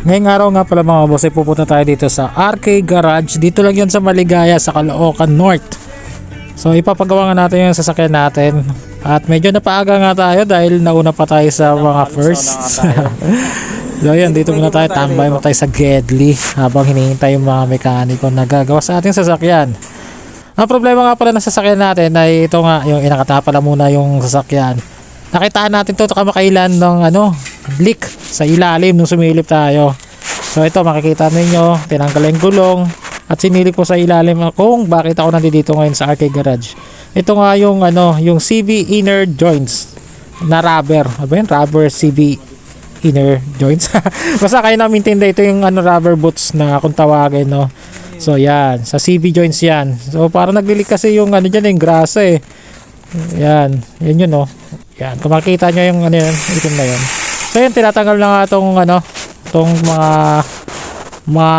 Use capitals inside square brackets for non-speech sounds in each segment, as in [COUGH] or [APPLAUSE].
Ngayong araw nga pala mga boss ay pupunta tayo dito sa RK Garage. Dito lang yun sa Maligaya sa Caloocan North. So ipapagawa nga natin yung sasakyan natin. At medyo napaaga nga tayo dahil nauna pa tayo sa mga first. [LAUGHS] so yan, dito muna tayo. Tambay muna tayo sa Gedli habang hinihintay yung mga mekaniko na gagawa sa ating sasakyan. Ang problema nga pala ng sasakyan natin ay ito nga, yung inakata pala muna yung sasakyan. Nakitaan natin to kamakailan ng ano, leak sa ilalim nung sumilip tayo. So ito makikita ninyo, tinanggal yung gulong at sinilip ko sa ilalim kung bakit ako nandito ngayon sa RK Garage. Ito nga yung ano, yung CV inner joints na rubber. Ano yun? Rubber CV inner joints. [LAUGHS] Basta kayo na maintain ito yung ano rubber boots na kung tawagin no. So yan, sa CV joints yan. So parang naglilik kasi yung ano dyan, yung grasa eh. Yan, yan yun no. Yan, kung makikita nyo yung ano yan, itim na yun. So yan, tinatanggal na nga itong ano, itong mga mga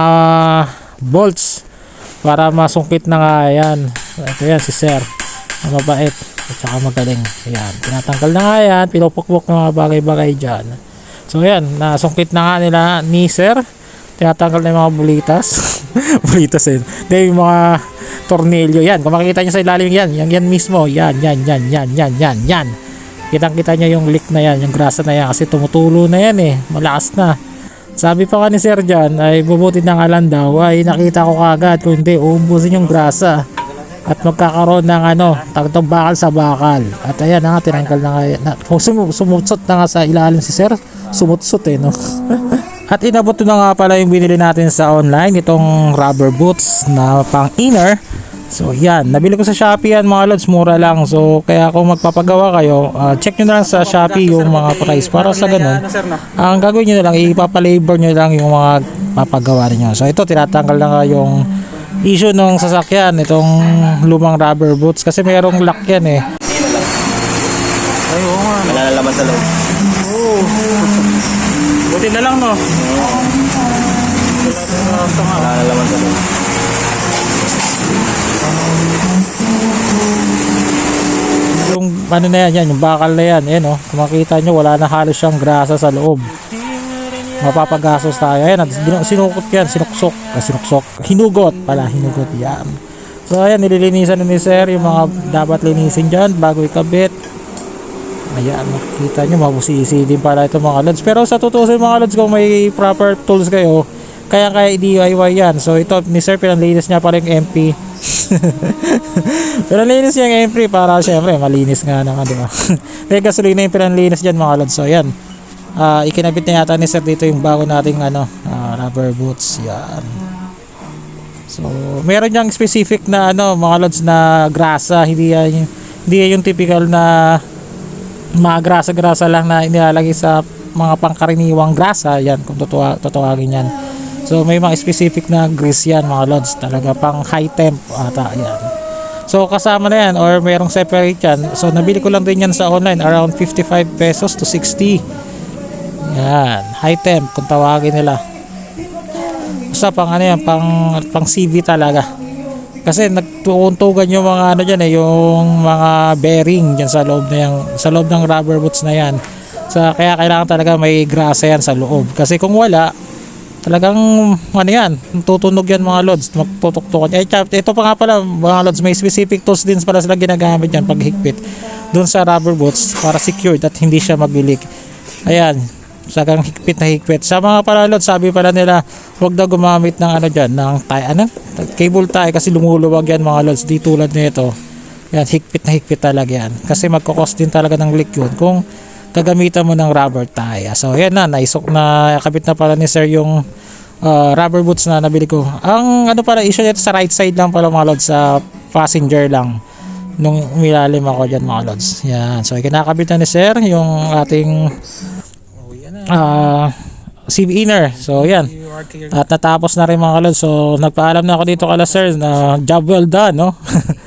bolts para masungkit na nga yan. Ito yan si Sir. Ang mabait at saka magaling. Yan, tinatanggal na nga yan, pinupukpok ng mga bagay-bagay dyan. So yan, nasungkit na nga nila ni Sir. Tinatanggal na yung mga bulitas. [LAUGHS] bulitas eh. Hindi, yung mga tornilyo. Yan, kung makikita nyo sa ilalim yan, yan, yan mismo. Yan, yan, yan, yan, yan, yan, yan. Kitang kita nyo yung leak na yan, yung grasa na yan kasi tumutulo na yan eh. Malakas na. Sabi pa ka ni Sir John ay bubuti na nga lang daw. Ay nakita ko kagad kung hindi uubusin yung grasa. At magkakaroon ng ano tagtong bakal sa bakal. At ayan na nga tinanggal na nga na, sum, sumutsot na nga sa ilalim si Sir. Sumutsot eh no? [LAUGHS] At inabot na nga pala yung binili natin sa online itong rubber boots na pang inner So yan, nabili ko sa Shopee yan mga lods, mura lang. So kaya kung magpapagawa kayo, ah, check nyo na lang sa Shopee yung mga price para sa ganun. Ang gagawin nyo na lang, ipapalabor nyo lang yung mga papagawa niyo. So ito, tinatanggal na nga yung issue ng sasakyan, itong lumang rubber boots. Kasi mayroong lock yan eh. Ay, oo nga. Sa loob. Oo. Buti na lang no. Wala na sa loob. Yung ano na yan, yan, yung bakal na yan, eh no. Kung makita nyo, wala na halos siyang grasa sa loob. Mapapagasos tayo. Ayan, sinukot yan, sinuksok. Ah, sinuksok. Hinugot pala, hinugot yan. So ayan, nililinisan ni Sir yung mga dapat linisin dyan bago ikabit. Ayan, makikita nyo, mabusisi din pala ito mga lods. Pero sa tutusin mga lods, kung may proper tools kayo, kaya kaya DIY yan. So ito, ni Sir, pinanlinis niya pala yung MP. Pinanlinis niya yung MP para syempre, malinis nga naman, di ba? [LAUGHS] May gasolina yung pinanlinis dyan mga lods. So yan, Ah, ikinabit na yata ni Sir dito yung bago nating ano, ah, rubber boots. Yan. So, meron niyang specific na ano, mga lods na grasa, hindi yan yung, hindi yan yung typical na mga grasa-grasa lang na inilalagay sa mga pangkaraniwang grasa, yan kung tutuwa, tutuwagin yan. So, may mga specific na grease yan mga lods, talaga pang high temp ata yan. So, kasama na yan or merong separate yan. So, nabili ko lang din yan sa online, around 55 pesos to 60. Yan, high temp kung tawagin nila. Basta pang ano yan, pang, pang CV talaga. Kasi nagtuuntugan yung mga ano dyan eh, yung mga bearing dyan sa loob na yan, sa loob ng rubber boots na yan. Sa, kaya kailangan talaga may grasa yan sa loob. Kasi kung wala, talagang ano yan, tutunog yan mga lods, magtutuktukan. Eh, tsaka, ito pa nga pala, mga lods, may specific tools din pala sila ginagamit yan pag higpit doon sa rubber boots para secured at hindi siya mag-leak. Ayan, sagang higpit na higpit. Sa mga palalot, sabi pala nila, huwag daw gumamit ng ano dyan, ng tie, ano? Cable tie kasi lumuluwag yan mga lods. Di tulad nito. Yan, higpit na higpit talaga yan. Kasi magkakos din talaga ng leak yun kung gagamitan mo ng rubber tie. So, yan na, naisok na, kabit na pala ni sir yung uh, rubber boots na nabili ko. Ang ano pala, issue nito sa right side lang pala mga lods, sa passenger lang nung umilalim ako dyan mga lods. Yan. So, kinakabit na ni sir yung ating ah CV inner. So, yan. At natapos na rin mga kalod. So, nagpaalam na ako dito kala sir na job well done, no? [LAUGHS]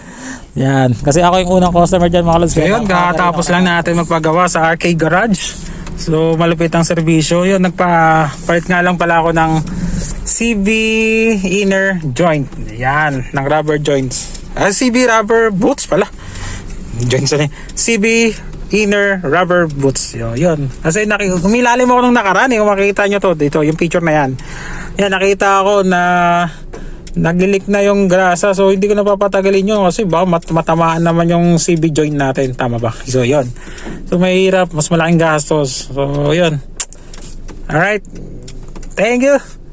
yan. Kasi ako yung unang customer dyan mga kalod. So yun, kakatapos lang natin magpagawa sa RK Garage. So malupit ang serbisyo. Yun, nagpa-part nga lang pala ako ng CB inner joint. Yan, ng rubber joints. Ah, CB rubber boots pala. Joints na CB inner rubber boots. Yo, yun. Kasi naki, umilalim ako nung nakaraan eh. Kung makikita nyo to, dito, yung picture na yan. Yan, nakita ako na naglilik na yung grasa. So, hindi ko napapatagalin yun kasi ba, mat matamaan naman yung CB joint natin. Tama ba? So, yun. So, mahirap. Mas malaking gastos. So, yun. Alright. Thank you.